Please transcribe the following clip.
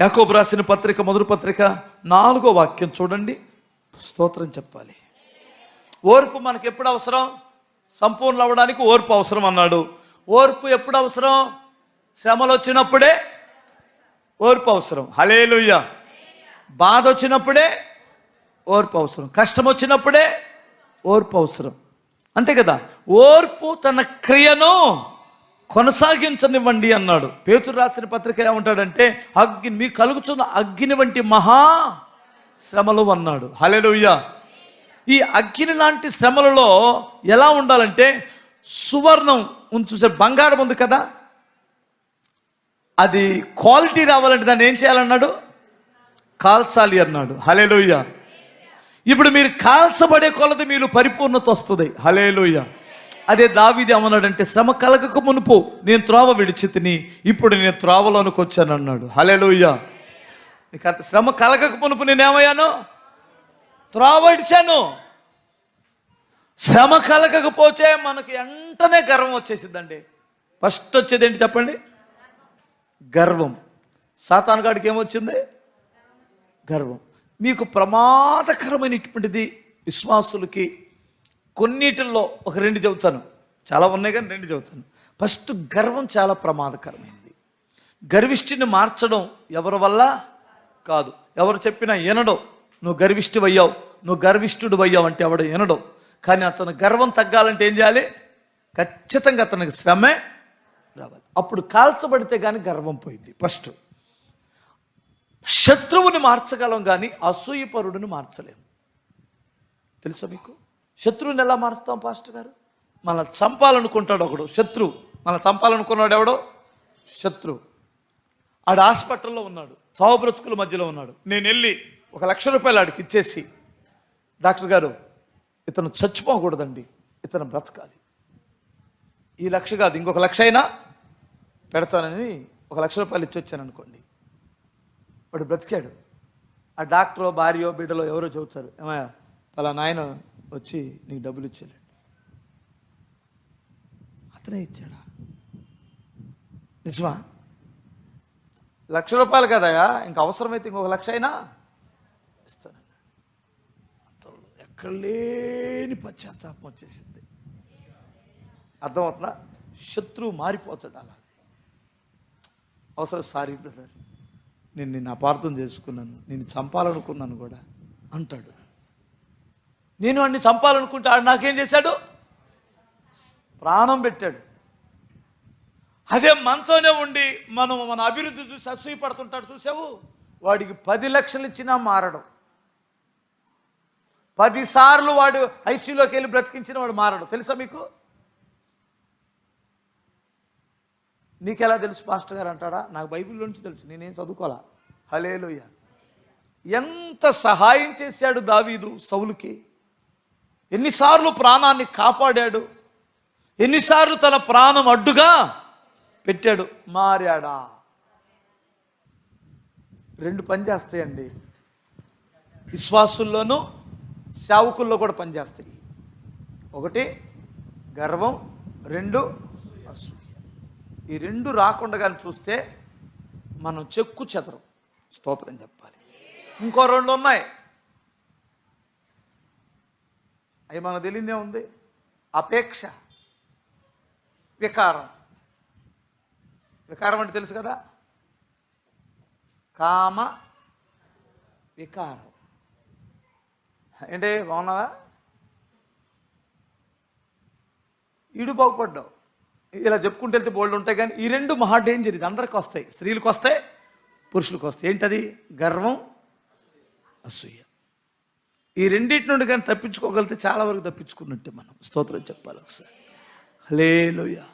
యాకోబు రాసిన పత్రిక మొదటి పత్రిక నాలుగో వాక్యం చూడండి. స్తోత్రం చెప్పాలి. ఓర్పు మనకి ఎప్పుడు అవసరం? సంపూర్ణ అవ్వడానికి ఓర్పు అవసరం అన్నాడు. ఓర్పు ఎప్పుడు అవసరం? శ్రమలు వచ్చినప్పుడే ఓర్పు అవసరం. హలేలుయ్య బాధ వచ్చినప్పుడే ఓర్పు అవసరం. కష్టం వచ్చినప్పుడే ఓర్పు అవసరం. అంతే కదా? ఓర్పు తన క్రియను కొనసాగించనివ్వండి అన్నాడు. పేతురు రాసిన పత్రిక ఏమంటాడంటే అగ్ని మీ కలుగుతున్న అగ్ని వంటి మహా శ్రమలు అన్నాడు. హలెలుయ్య ఈ అగ్ని లాంటి శ్రమలలో ఎలా ఉండాలంటే సువర్ణం చూసే బంగారం ఉంది కదా అది క్వాలిటీ రావాలంటే దాన్ని ఏం చేయాలన్నాడు? కాల్చాలి అన్నాడు. హలేలుయ్య ఇప్పుడు మీరు కాల్చబడే కొలది మీరు పరిపూర్ణత వస్తుంది. హలేలుయ్య అదే దావిది ఏమన్నాడంటే శ్రమ కలగక మునుపు నేను త్రోవ విడిచి తిని ఇప్పుడు నేను త్రోవలోనికి వచ్చాను అన్నాడు హలేలుయ్య నీకు శ్రమ కలగక మునుపు నేనేమయ్యాను త్రోవ విడిచాను. శ్రమ కలగకపోతే మనకి వెంటనే గర్వం వచ్చేసిందండి ఫస్ట్ వచ్చేది ఏంటి చెప్పండి? గర్వం. సాతానుగాడికి ఏమొచ్చింది? గర్వం. మీకు ప్రమాదకరమైనటువంటిది విశ్వాసులకి కొన్నిటిల్లో ఒక రెండు చెబుతాను. చాలా ఉన్నాయి కానీ రెండు చెబుతాను. ఫస్ట్ గర్వం చాలా ప్రమాదకరమైంది. గర్విష్ఠిని మార్చడం ఎవరి వల్ల? కాదు. ఎవరు చెప్పినా వినడం. నువ్వు గర్విష్ఠి అయ్యావు నువ్వు గర్విష్ఠుడు అయ్యావు అంటే ఎవడు వినడం. కానీ అతను గర్వం తగ్గాలంటే ఏం చేయాలి? ఖచ్చితంగా అతనికి శ్రమే రావాలి. అప్పుడు కాల్చబడితే కానీ గర్వం పోయింది. ఫస్ట్ శత్రువుని మార్చగలం కానీ అసూయపరుడిని మార్చలేము తెలుసా మీకు? శత్రువుని ఎలా మారుస్తాం పాస్టర్ గారు? మన చంపాలనుకుంటాడు ఒకడు శత్రువు. మన చంపాలనుకున్నాడు ఎవడో? శత్రువు. ఆడు హాస్పిటల్లో ఉన్నాడు చావు బ్రతుకుల మధ్యలో ఉన్నాడు. నేను వెళ్ళి ఒక లక్ష రూపాయలు ఆడికి ఇచ్చేసి డాక్టర్ గారు ఇతను చచ్చిపోకూడదండి ఇతను బ్రతకాలి. ఈ లక్ష కాదు ఇంకొక లక్ష అయినా పెడతానని ఒక లక్ష రూపాయలు ఇచ్చి వచ్చాను అనుకోండి. వాడు బ్రతికాడు. ఆ డాక్టరో భార్యో బిడ్డలో ఎవరో చెబుతారు ఏమయ్యా అలా నాయన వచ్చి నీకు డబ్బులు ఇచ్చాడు అతనే ఇచ్చాడా? నిజమా? లక్ష రూపాయలు కదయా ఇంక అవసరమైతే ఇంకొక లక్ష అయినా ఇస్తాను. అతను ఎక్కడ లేని పశ్చాత్తాపం వచ్చేసింది. అర్థమవుతుందా? శత్రువు మారిపోతాడు అలా అవసరం సారీ బ్రదర్ నేను నిన్ను అపార్థం చేసుకున్నాను నేను చంపాలనుకున్నాను కూడా అంటాడు. నేను వాడిని చంపాలనుకుంటే ఆడు నాకేం చేశాడు? ప్రాణం పెట్టాడు. అదే మనతోనే ఉండి మనం మన అభివృద్ధి చూసి అసూయ పడుతుంటాడు చూసావు? వాడికి పది లక్షలు ఇచ్చినా మారడం. పదిసార్లు వాడు ఐసీలోకి వెళ్ళి బ్రతికించిన వాడు మారడు. తెలుసా మీకు? నీకెలా తెలుసు? పాస్టర్ గారు అంటాడా? నాకు బైబిల్ నుంచి తెలుసు నేనేం చదువుకోవాలా? హలేలోయ ఎంత సహాయం చేశాడు దావీదు సౌలుకి? ఎన్నిసార్లు ప్రాణాన్ని కాపాడాడు? ఎన్నిసార్లు తన ప్రాణం అడ్డుగా పెట్టాడు? మారాడా? రెండు పని చేస్తాయండి. విశ్వాసుల్లోనూ సేవకుల్లో కూడా పనిచేస్తాయి ఒకటి గర్వం. రెండు అసూయ. ఈ రెండు రాకుండా చూస్తే మనం చెక్కు చెదరం. స్తోత్రం చెప్పాలి. ఇంకో రెండు ఉన్నాయి. అవి మనకు తెలియదే ఉంది. అపేక్ష. వికారం. వికారం అంటే తెలుసు కదా? కామ వికారం. ఏంటి బాగున్నావా? ఈడు బాగుపడ్డావు. ఇలా చెప్పుకుంటూ వెళ్తే బోల్డ్ ఉంటాయి కానీ ఈ రెండు మహా డేంజర్ ఇది. అందరికి వస్తాయి. స్త్రీలకు వస్తాయి పురుషులకు వస్తాయి. ఏంటది? గర్వం అసూయ. ఈ రెండింటి నుండి కానీ తప్పించుకోగలిగితే చాలా వరకు తప్పించుకున్నట్టే మనం. స్తోత్రం చెప్పాలి ఒకసారి. హలే లోయా